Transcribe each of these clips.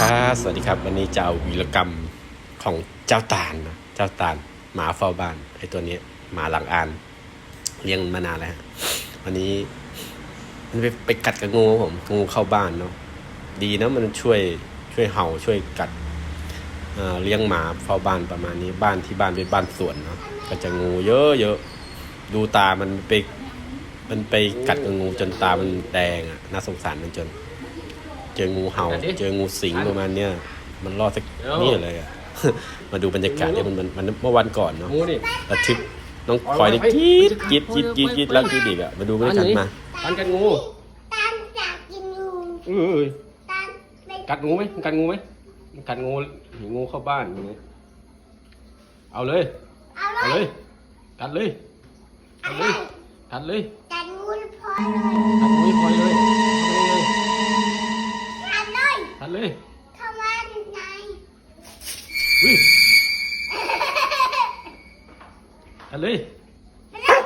ครับสวัสดีครับ วันนี้จะเอาวีรกรรมของเจ้าตาลนะเจ้าตาลหมาเฝ้าบ้านไอ้ตัวนี้หมาหลังอานเลี้ยงมานานแล้ววันนี้ มันไปไปกัดกับงูผมงูเข้าบ้านเนาะดีนะมันช่วยช่วยเห่าช่วยกัดเเลี้ยงหมาเฝ้าบ้านประมาณนี้บ้านที่บ้านเป็นบ้านสวนเนาะก็จะงูเยอะเยอะดูตามันไปมันไปกัดกับงูจนตามันแดงอะน่าสงสารมันจน เจองูเห่ากัดดิเจองูสิงประมาณเนี้ยมันรอดสักเอ้านี่เลยอะมาดูบรรยากาศเนี่ยมันมันมันเมื่อวันก่อนเนาะงูดิระทึกน้องพลอยนี่ไปกรี๊ดไปกรี๊ดกรี๊ดกรี๊ดกรี๊ดไปแล้วกรี๊ดอีกอะมาดูบรรยากาศมาฟันกัดงูตามจากกินงูเอ้ยตามไปกัดงูไหมมันกัดงูไหมมันกัดงูหนีงูเข้าบ้านอย่างเงี้ยเอาเลย เอาเลเอาเลยยกัดเลยเอากัดเลเลยยกัดเลยกัดงูพอเลยกัดงูให้พลอ กัดเลยเลย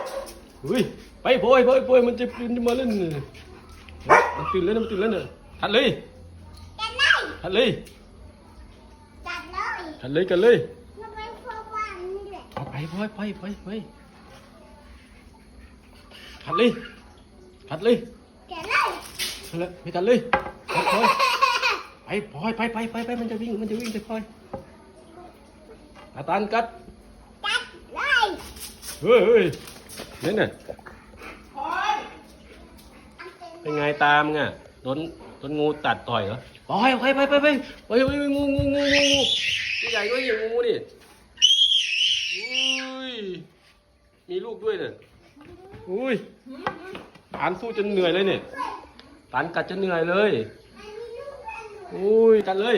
อุ้ยไปพอยพอยพอยมันจะปีนมาเล่นมันตื่นแล้วนมันตื่นแล้วเนี่ยกัดเลยกัดเลยกัดเลยกัดเลยกัดเลยกัดเลยมันไปไปยไปไปไปกัดเลยกัดเลยกัดเลยเลยไปกัดเลยกัดพอยไปพลอยไปไปไปไปมันจะวิ่งมันจะวิ่งไปพลอยอาตานกัด เฮ้ยเนี่นน่ะเป็นไงตามไงโดนโดนงูตัดต่อยเหรอโอ้ไปไปไปไปไปไปงูงูงูงูงูใหญ่ด้วยอย่างงูดิอุ้ยมีลูกด้วยเนี่ยอุ้ยตานสู้จนเหนื่อยเลยเนี่ยตานกัดจนเหนื่อยเลยอุ้ยกัดเลย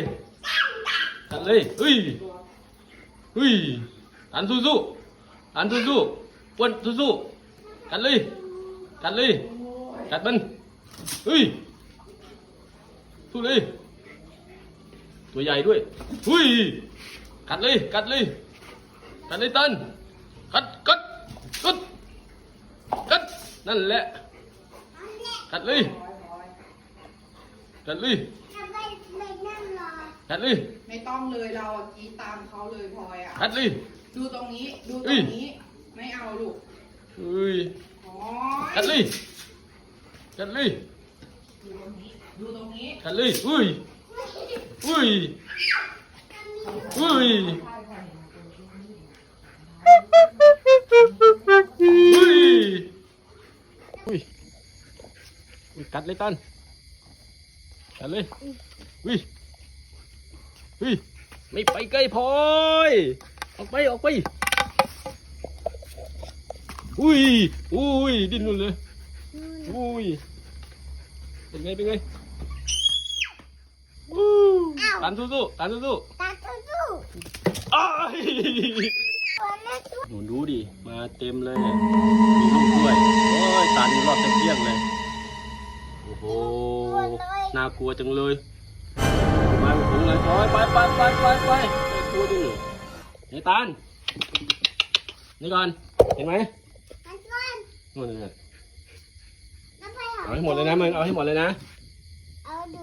กัดเลยเฮ้ยเฮ้ยตานสู้ย ตานสู้สู้อ้วนสู้สู้กัดเลย กัดเลย กัดมันเฮ้ยสู้เลย ตัวใหญ่ด้วยหุ้ย กัดเลย กัดเลย กัดเลยตัน กัด กัด กัด กัด นั่นแหละ กัดเลย กัดเลยทำไมไม่นั่งรอกัดเลย ไม่ต้องเลยเราอะกรีดตามเขาเลยพลอยอะ กัดเลย ดูตรงนี้ ดูตเอ้รยงนี้ ไม่เอาลูกเฮ้ยอ๋อกัดเลยกัดเลยดูตรงนี้ ดูตรงนี้กัดเลยอุ้ยอุ้ยอุ้ยอุ้ยอุ้ยอุ้ยกัดเลยตันกัดเลยอุ้ยอุ้ยไม่ไปใกล้พลอย ออกไปออกไปอุ้ยอุ้ยดิ้นนุ่นเลยอุ้ยเป็นไงเป็นไงอู้ตันสู้ๆตันสู้ตาสู้ๆอ้ายๆตัวแม่ตัวหนูดูดิมาเต็มเลยเนี่ยมีลูกด้วยโอ้ยตานี่รอดจะเกลี้ยงเลยโอ้โหน่ากลัวจังเลยมาเป็นฝูงเลยโอ้ยไปไปไปไปไปไปกลัวดิ ในตานนี่ก่อน เห็นไหมนู่นเลยเอาให้หมดเลยนะมึงเอาให้หมดเลยนะ เอาดู